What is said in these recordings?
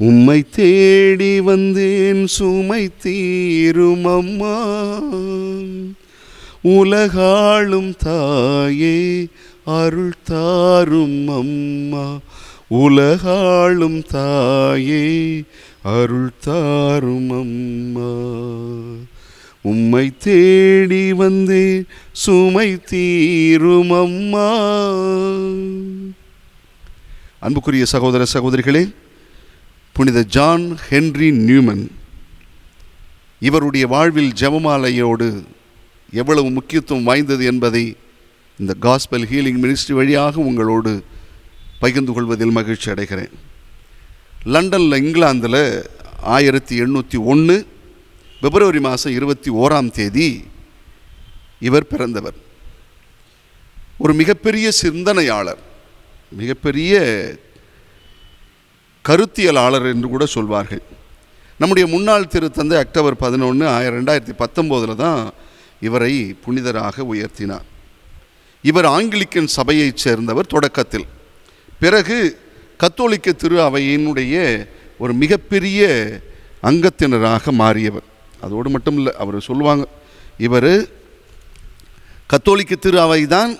உம்மை தேடி வந்தேன் சுமை தீரும் அம்மா உலகாளும் தாயே அருள் தாரும் அம்மா உலகாளும் தாயே அருள் தாரும் அம்மா உம்மை தேடி வந்தேன் சுமை தீரும் அம்மா அன்புக்குரிய சகோதர சகோதரிகளே புனித ஜான் ஹென்றி நியூமன். இவருடைய வாழ்வில் ஜெபமாலையோடு எவ்வளவு முக்கியத்துவம் வாய்ந்தது என்பதை இந்த காஸ்பல் ஹீலிங் மினிஸ்ட்ரி வழியாக உங்களோடு பகிர்ந்து கொள்வதில் மகிழ்ச்சி அடைகிறேன். லண்டனில் இங்கிலாந்தில் ஆயிரத்தி எண்ணூற்றி ஒன்று பிப்ரவரி மாதம் இருபத்தி ஓராம் தேதி இவர் பிறந்தவர். ஒரு மிகப்பெரிய சிந்தனையாளர் மிகப்பெரிய கருத்தியலாளர் என்று கூட சொல்வார்கள். நம்முடைய முன்னாள் திருத்தந்தை அக்டோபர் பதினொன்று ஆயிரம் ரெண்டாயிரத்தி பத்தொம்போதில் தான் இவரை புனிதராக உயர்த்தினார். இவர் ஆங்கிலிக்கன் சபையைச் சேர்ந்தவர் தொடக்கத்தில். பிறகு கத்தோலிக்க திரு அவையினுடைய ஒரு மிகப்பெரிய அங்கத்தினராக மாறியவர். அதோடு மட்டும் இல்லை அவர் சொல்லுவாங்க இவர் கத்தோலிக்க திரு அவை தான்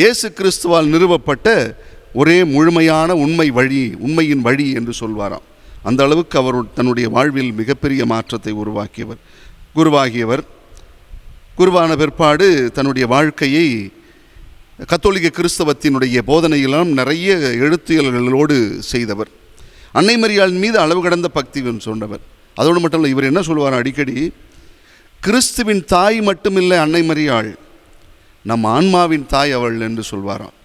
இயேசு கிறிஸ்துவால் நிறுவப்பட்ட ஒரே முழுமையான உண்மை வழி உண்மையின் வழி என்று சொல்வாராம். அந்த அளவுக்கு அவர் தன்னுடைய வாழ்வில் மிகப்பெரிய மாற்றத்தை உருவாக்கியவர். குருவாகியவர். குருவான பிற்பாடு தன்னுடைய வாழ்க்கையை கத்தோலிக்க கிறிஸ்தவத்தினுடைய போதனையிலும் நிறைய எழுத்துயல்களோடு செய்தவர். அன்னை மரியாள் மீது அளவு கடந்த பக்தி சொன்னவர். அதோடு மட்டும் இல்லை இவர் என்ன சொல்லுவார் அடிக்கடி? கிறிஸ்துவின் தாய் மட்டுமில்லை அன்னை மரியாள் நம் ஆன்மாவின் தாய் அவள் என்று சொல்வாராம்.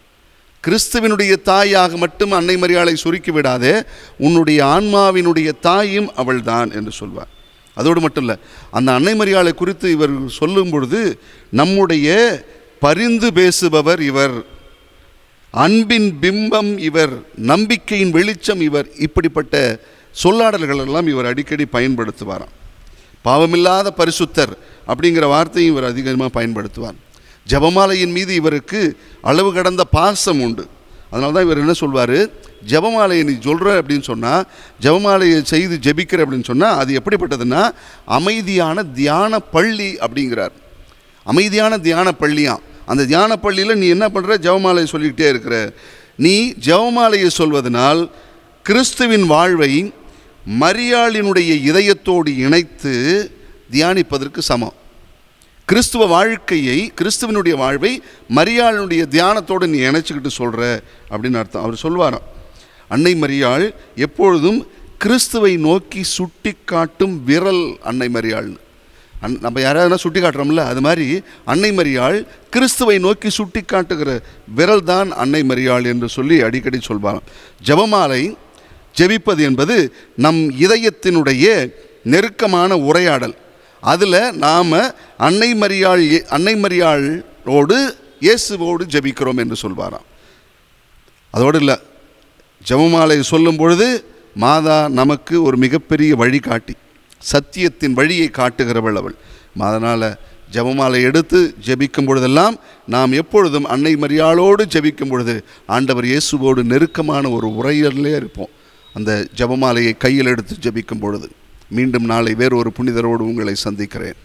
கிறிஸ்துவினுடைய தாயாக மட்டும் அன்னை மரியாளை சுருக்கி விடாதே உன்னுடைய ஆன்மாவினுடைய தாயும் அவள்தான் என்று சொல்வார். அதோடு மட்டும் இல்லை அந்த அன்னை மரியாளை குறித்து இவர் சொல்லும் பொழுது நம்முடைய பரிந்து பேசுபவர் இவர் அன்பின் பிம்பம் இவர் நம்பிக்கையின் வெளிச்சம் இவர் இப்படிப்பட்ட சொல்லாடல்கள் எல்லாம் இவர் அடிக்கடி பயன்படுத்துவாராம். பாவமில்லாத பரிசுத்தர் அப்படிங்கிற வார்த்தையும் இவர் அதிகமாக பயன்படுத்துவார். ஜபமாலையின் மீது இவருக்கு அளவு கடந்த பாசம் உண்டு. அதனால தான் இவர் என்ன சொல்வார்? ஜபமாலையை நீ சொல்கிற அப்படின்னு சொன்னால் ஜபமாலையை செய்து ஜெபிக்கிற அப்படின்னு சொன்னால் அது எப்படிப்பட்டதுன்னா அமைதியான தியான பள்ளி அப்படிங்கிறார். அமைதியான தியான பள்ளியாம் அந்த தியான பள்ளியில் நீ என்ன பண்ணுற ஜெபமாலையை சொல்லிக்கிட்டே இருக்கிற. நீ ஜெபமாலையை சொல்வதனால் கிறிஸ்துவின் வாழ்வை மரியாளினுடைய இதயத்தோடு இணைத்து தியானிப்பதற்கு சமம். கிறிஸ்துவ வாழ்க்கையை கிறிஸ்துவனுடைய வாழ்வை மரியாளுடைய தியானத்தோடு நீ இணைச்சிக்கிட்டு சொல்கிற அப்படின்னு அர்த்தம். அவர் சொல்வாராம் அன்னை மரியாள் எப்பொழுதும் கிறிஸ்துவை நோக்கி சுட்டி காட்டும் விரல் அன்னை மரியாள்னு. அன் நம்ம யாராவது சுட்டி காட்டுறோம்ல அது மாதிரி அன்னை மரியாள் கிறிஸ்துவை நோக்கி சுட்டி காட்டுகிற விரல் தான் அன்னை மரியாள் என்று சொல்லி அடிக்கடி சொல்வாராம். ஜபமாலை ஜெபிப்பது என்பது நம் இதயத்தினுடைய நெருக்கமான உரையாடல். அதில் நாம் அன்னை மரியாள் அன்னை மரியாளோடு இயேசுவோடு ஜெபிக்கிறோம் என்று சொல்வாராம். அதோடு இல்லை ஜபமாலை சொல்லும் பொழுது மாதா நமக்கு ஒரு மிகப்பெரிய வழிகாட்டி சத்தியத்தின் வழியை காட்டுகிறவள் அவள். அதனால் ஜபமாலை எடுத்து ஜெபிக்கும் பொழுதெல்லாம் நாம் எப்பொழுதும் அன்னை மரியாளோடு ஜெபிக்கும் பொழுது ஆண்டவர் இயேசுவோடு நெருக்கமான ஒரு உரையிலே இருப்போம். அந்த ஜெபமாலையை கையில் எடுத்து ஜெபிக்கும் பொழுது. மீண்டும் நாளை வேறு ஒரு புனிதரோடு உங்களை சந்திக்கிறேன்.